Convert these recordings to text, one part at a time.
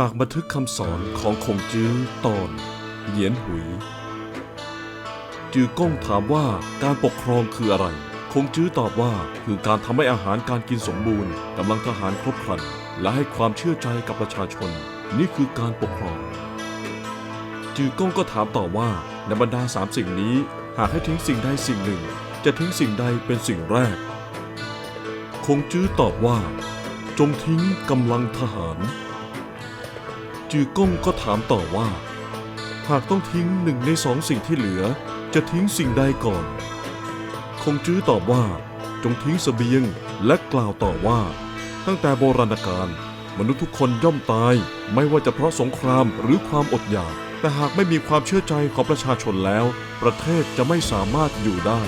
จากบันทึกคำสอนของคงจื้อตอน เหยียนหุย จือก้งถามว่าการปกครองคืออะไร คงจื้อตอบว่าคือการทำให้อาหารการกินสมบูรณ์กำลังทหารครบครัน และให้ความเชื่อใจกับประชาชน นี่คือการปกครอง จือก้งก็ถามต่อว่าในบรรดาสามสิ่งนี้ หากให้ทิ้งสิ่งใดสิ่งหนึ่ง จะทิ้งสิ่งใดเป็นสิ่งแรก คงจื้อตอบว่า จงทิ้งกำลังทหาร จือก้งก็ถามต่อว่า หากต้องทิ้งหนึ่งในสองสิ่งที่เหลือ จะทิ้งสิ่งใดก่อน คงจื้อตอบว่า จงทิ้งสเสบียงและกล่าวต่อว่า ตั้งแต่โบราณกาลมนุษย์ทุกคนย่อมตาย ไม่ว่าจะเพราะสงครามหรือความอดอยาก แต่หากไม่มีความเชื่อใจของประชาชนแล้ว ประเทศจะไม่สามารถอยู่ได้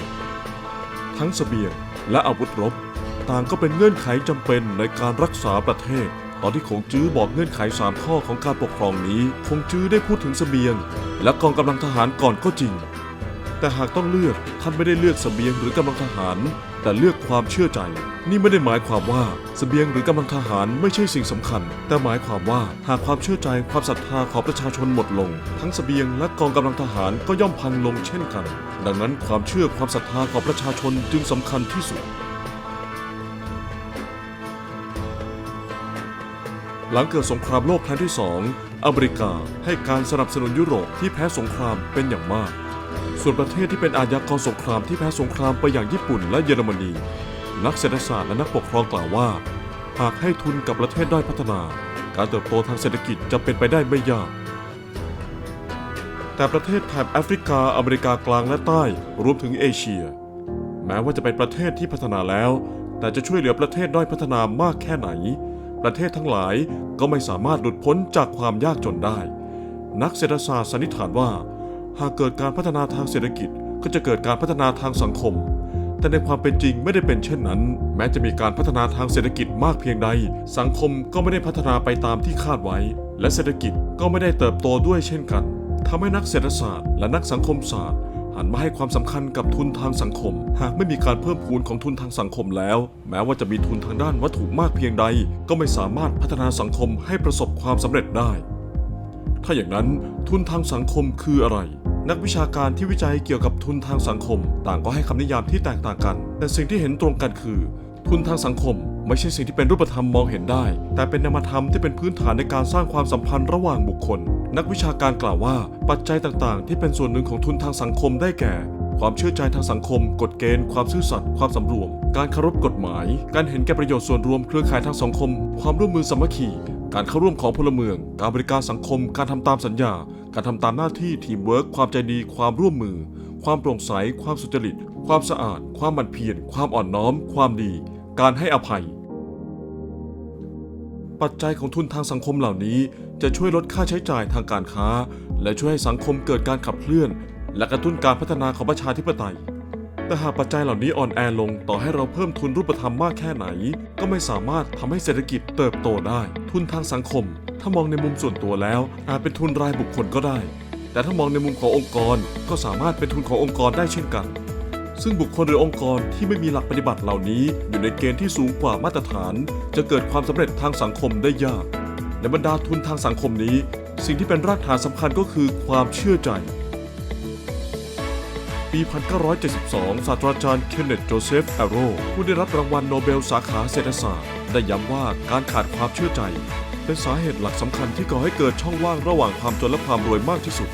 ทั้งสเสบียงและอาวุธรบ ต่างก็เป็นเงื่อนไขจำเป็นในการรักษาประเทศ ตอนที่คงจื้อบอกเงื่อนไข 3 ข้อของการปกครองนี้คงจื้อได้พูดถึงเสบียง และกองกำลังทหารก่อนก็จริง แต่หากต้องเลือกท่านไม่ได้เลือกเสบียงหรือกำลังทหาร แต่เลือกความเชื่อใจ นี่ไม่ได้หมายความว่าเสบียงหรือกำลังทหารไม่ใช่สิ่งสำคัญ แต่หมายความว่าหากความเชื่อใจความศรัทธาของประชาชนหมดลง ทั้งเสบียงและกองกำลังทหารก็ย่อมพังลงเช่นกัน ดังนั้นความเชื่อความศรัทธาของประชาชนจึงสำคัญที่สุด หลังเกิดสงครามโลกครั้งที่สองอเมริกาให้การสนับสนุนยุโรปที่แพ้สงครามเป็นอย่างมาก ส่วนประเทศที่เป็นอาญากรสงครามที่แพ้สงครามไปอย่างญี่ปุ่นและเยอรมนี นักเศรษฐศาสตร์และนักปกครองกล่าวว่า หากให้ทุนกับประเทศด้อยพัฒนา การเติบโตทางเศรษฐกิจจะเป็นไปได้ไม่ยาก แต่ประเทศแถบแอฟริกา อเมริกากลางและใต้รวมถึงเอเชีย แม้ว่าจะเป็นประเทศที่พัฒนาแล้ว แต่จะช่วยเหลือประเทศด้อยพัฒนามากแค่ไหน ประเทศทั้งหลายก็ไม่สามารถหลุดพ้นจากความยากจนได้ นักเศรษฐศาสตร์สันนิษฐานว่า หากเกิดการพัฒนาทางเศรษฐกิจ ก็จะเกิดการพัฒนาทางสังคม แต่ในความเป็นจริงไม่ได้เป็นเช่นนั้น แม้จะมีการพัฒนาทางเศรษฐกิจมากเพียงใด สังคมก็ไม่ได้พัฒนาไปตามที่คาดไว้ และเศรษฐกิจก็ไม่ได้เติบโตด้วยเช่นกันทำให้นักเศรษฐศาสตร์ และนักสังคมศาสตร์ หันมาให้ความสำคัญกับทุนทางสังคม หากไม่มีการเพิ่มพูนของทุนทางสังคมแล้ว แม้ว่าจะมีทุนทางด้านวัตถุมากเพียงใด ก็ไม่สามารถพัฒนาสังคมให้ประสบความสำเร็จได้ ถ้าอย่างนั้นทุนทางสังคมคืออะไร นักวิชาการที่วิจัยเกี่ยวกับทุนทางสังคม ต่างก็ให้คำนิยามที่แตกต่างกัน แต่สิ่งที่เห็นตรงกันคือ ทุนทางสังคม ไม่ใช่สิ่งที่เป็นรูปธรรมมองเห็นได้ แต่เป็นนามธรรมที่เป็นพื้นฐานในการสร้างความสัมพันธ์ระหว่างบุคคล นักวิชาการกล่าวว่า ปัจจัยต่างๆ ที่เป็นส่วนหนึ่งของทุนทางสังคมได้แก่ ความเชื่อใจทางสังคม กฎเกณฑ์ ความซื่อสัตย์ความสำรวม การเคารพกฎหมาย การเห็นแก่ประโยชน์ส่วนรวมเครือข่ายทางสังคม ความร่วมมือสามัคคีการเข้าร่วมของพลเมือง การบริการสังคม การทำตามสัญญา การทำตามหน้าที่ทีมเวิร์กความใจดี ความร่วมมือ ความโปร่งใส ความสุจริต ความสะอาด ความหมั่นเพียร ความอ่อนน้อม ความดี การให้อภัย ปัจจัยของทุนทางสังคมเหล่านี้ จะช่วยลดค่าใช้จ่ายทางการค้า และช่วยให้สังคมเกิดการขับเคลื่อน และกระตุ้นการพัฒนาของประชาธิปไตย แต่หากปัจจัยเหล่านี้อ่อนแอลงต่อให้เราเพิ่มทุนรูปธรรมมากแค่ไหน ก็ไม่สามารถทำให้เศรษฐกิจเติบโตได้ ทุนทางสังคม ถ้ามองในมุมส่วนตัวแล้ว อาจเป็นทุนรายบุคคลก็ได้ แต่ถ้ามองในมุมขององค์กรก็สามารถเป็นทุนขององค์กรได้เช่นกัน ซึ่งบุคคลหรือองค์กรที่ไม่มีหลักปฏิบัติเหล่านี้ อยู่ในเกณฑ์ที่สูงกว่ามาตรฐาน จะเกิดความสำเร็จทางสังคมได้ยาก ในบรรดาทุนทางสังคมนี้ สิ่งที่เป็นรากฐานสำคัญก็คือความเชื่อใจ ปี 1972 ศาสตราจารย์เคนเนตโจเซฟแอโรผู้ได้รับรางวัลโนเบลสาขาเศรษฐศาสตร์ได้ย้ำว่าการขาดความเชื่อใจ เป็นสาเหตุหลักสำคัญที่ก่อให้เกิดช่องว่างระหว่างความจนและความรวยมากที่สุด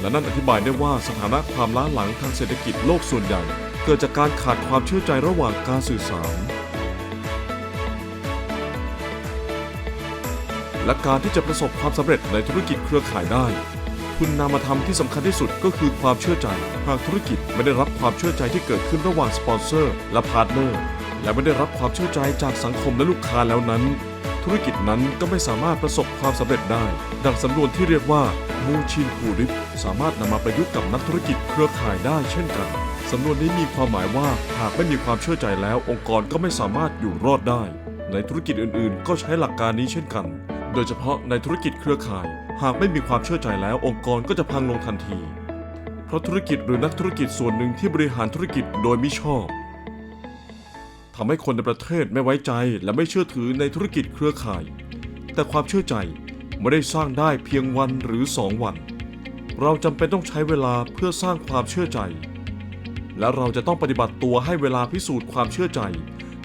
และนั่นอธิบายได้ว่าสถานะความล้าหลังทางเศรษฐกิจโลกส่วนใหญ่ เกิดจากการขาดความเชื่อใจระหว่างการสื่อสาร และการที่จะประสบความสำเร็จในธุรกิจเครือข่ายได้ คุณนามธรรมที่สำคัญที่สุดก็คือความเชื่อใจหากธุรกิจไม่ได้รับความเชื่อใจที่เกิดขึ้นระหว่างสปอนเซอร์ และพาร์ทเนอร์และไม่ได้รับความเชื่อใจจากสังคมและลูกค้าแล้วนั้น ธุรกิจนั้นก็ไม่สามารถประสบความสำเร็จได้ ดังสำนวนที่เรียกว่ามูชินคูริปสามารถนำมาประยุกต์กับนักธุรกิจเครือข่ายได้เช่นกันสำนวนนี้มีความหมายว่าหากไม่มีความเชื่อใจแล้ว องค์กรก็ไม่สามารถอยู่รอดได้ ในธุรกิจอื่นๆ ก็ใช้หลักการนี้เช่นกัน โดยเฉพาะในธุรกิจเครือข่าย หากไม่มีความเชื่อใจแล้วองค์กรก็จะพังลงทันที เพราะธุรกิจหรือนักธุรกิจส่วนหนึ่งที่บริหารธุรกิจโดยมิชอบ ทำให้คนในประเทศไม่ไว้ใจและไม่เชื่อถือในธุรกิจเครือข่าย แต่ความเชื่อใจไม่ได้สร้างได้เพียงวันหรือสองวัน เราจำเป็นต้องใช้เวลาเพื่อสร้างความเชื่อใจ และเราจะต้องปฏิบัติตัวให้เวลาพิสูจน์ความเชื่อใจ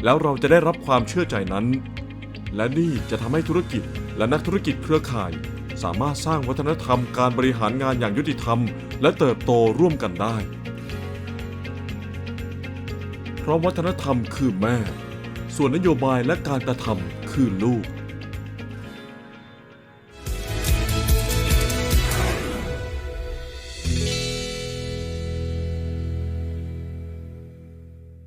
แล้วเราจะได้รับความเชื่อใจนั้น และนี่จะทำให้ธุรกิจและนักธุรกิจเครือข่าย สามารถสร้างวัฒนธรรมการบริหารงานอย่างยุติธรรม และเติบโตร่วมกันได้ เพราะวัฒนธรรมคือแม่ ส่วนนโยบายและการกระทำคือลูก